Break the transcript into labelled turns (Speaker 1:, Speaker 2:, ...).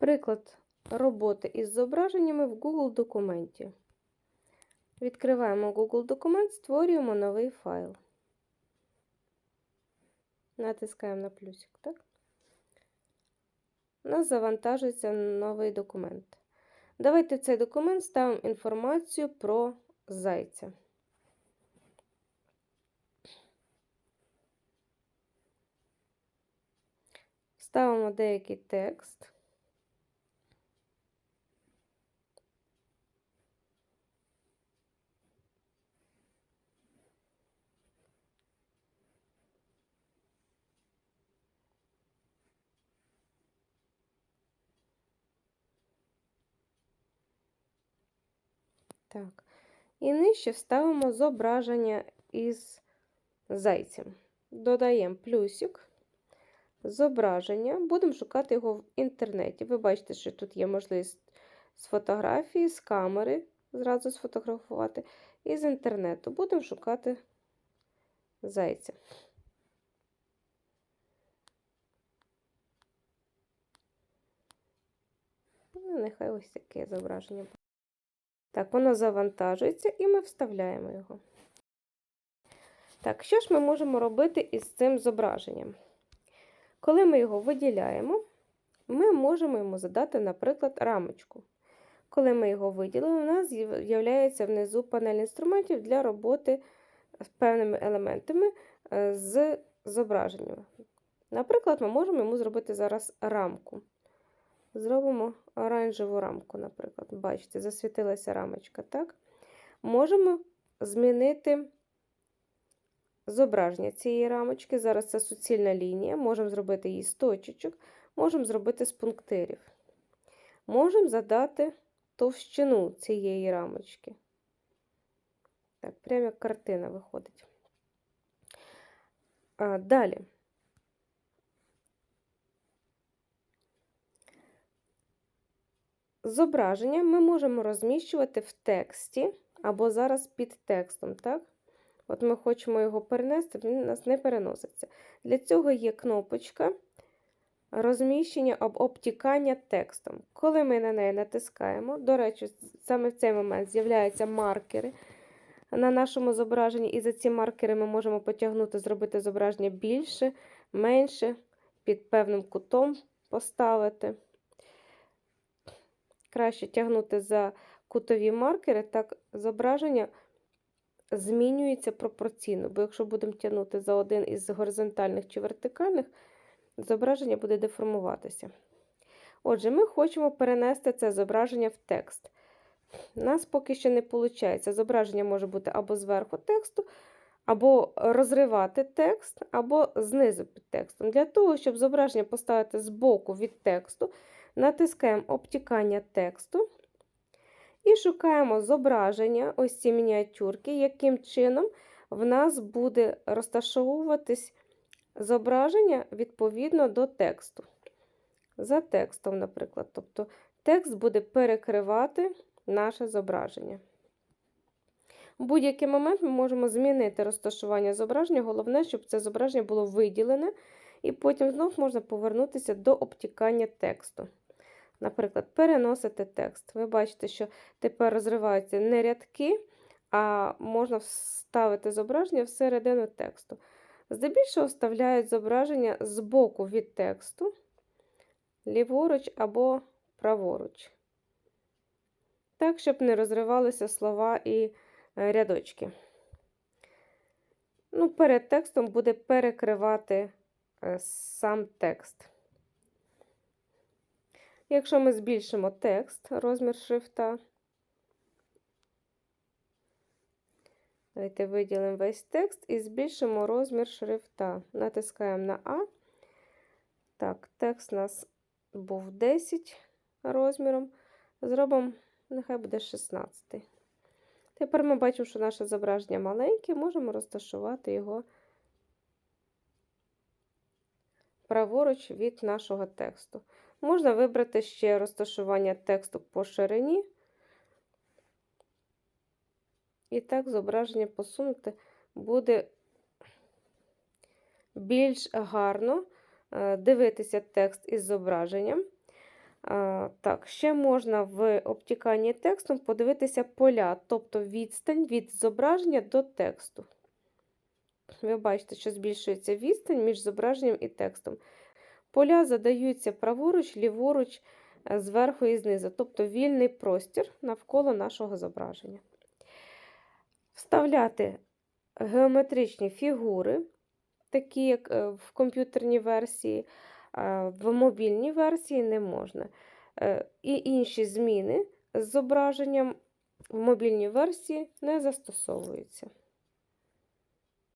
Speaker 1: Приклад роботи із зображеннями в Google документі. Відкриваємо Google документ, створюємо новий файл. Натискаємо на плюсик, так? У нас завантажується новий документ. Давайте в цей документ ставимо інформацію про зайця. Ставимо деякий текст. Так. І нижче вставимо зображення із зайцем. Додаємо плюсик, зображення. Будемо шукати його в інтернеті. Ви бачите, що тут є можливість з фотографії, з камери зразу сфотографувати, і з інтернету. Будемо шукати зайця. Ну, нехай ось таке зображення. Так, воно завантажується і ми вставляємо його. Так, що ж ми можемо робити із цим зображенням? Коли ми його виділяємо, ми можемо йому задати, наприклад, рамочку. Коли ми його виділили, у нас з'являється внизу панель інструментів для роботи з певними елементами е, з зображеннями. Наприклад, ми можемо йому зробити зараз рамку. Зробимо оранжеву рамку, наприклад. Бачите, засвітилася рамочка, так? Можемо змінити зображення цієї рамочки. Зараз це суцільна лінія, можемо зробити її з точечок, можемо зробити з пунктирів. Можемо задати товщину цієї рамочки. Так, прямо як картина виходить. А, Далі. Зображення ми можемо розміщувати в тексті або зараз під текстом. так? От ми хочемо його перенести, він у нас не переноситься. Для цього є кнопочка розміщення або обтікання текстом. Коли ми на неї натискаємо, до речі, саме в цей момент з'являються маркери на нашому зображенні, і за ці маркери ми можемо потягнути, зробити зображення більше, менше, під певним кутом поставити. Краще тягнути за кутові маркери, так зображення змінюється пропорційно, бо якщо будемо тягнути за один із горизонтальних чи вертикальних, зображення буде деформуватися. Отже, ми хочемо перенести це зображення в текст. У нас поки що не виходить. Зображення може бути або зверху тексту, або розривати текст, або знизу під текстом. Для того, щоб зображення поставити збоку від тексту, натискаємо обтікання тексту і шукаємо зображення, ось ці мініатюрки, яким чином в нас буде розташовуватись зображення відповідно до тексту. За текстом, наприклад. Тобто текст буде перекривати наше зображення. В будь-який момент ми можемо змінити розташування зображення. Головне, щоб це зображення було виділене, і потім знов можна повернутися до обтікання тексту. Наприклад, переносити текст. Ви бачите, що тепер розриваються не рядки, а можна вставити зображення всередину тексту. Здебільшого вставляють зображення з боку від тексту, ліворуч або праворуч. Так, щоб не розривалися слова і е, рядочки. Ну, Перед текстом буде перекривати е, сам текст. Якщо ми збільшимо текст, розмір шрифта, давайте виділимо весь текст і збільшимо розмір шрифта. Натискаємо на А. Так, текст у нас був 10 розміром. Зробимо, нехай буде 16. Тепер ми бачимо, що наше зображення маленьке, можемо розташувати його праворуч від нашого тексту. Можна вибрати ще розташування тексту по ширині. І так зображення посунути буде більш гарно е, дивитися текст із зображенням. Так, ще можна в обтіканні текстом подивитися поля, тобто відстань від зображення до тексту. Ви бачите, що збільшується відстань між зображенням і текстом. Поля задаються праворуч, ліворуч, е, зверху і знизу, тобто вільний простір навколо нашого зображення. Вставляти геометричні фігури, такі як е, в комп'ютерній версії, в мобільній версії не можна. Е, І інші зміни з зображенням в мобільній версії не застосовуються.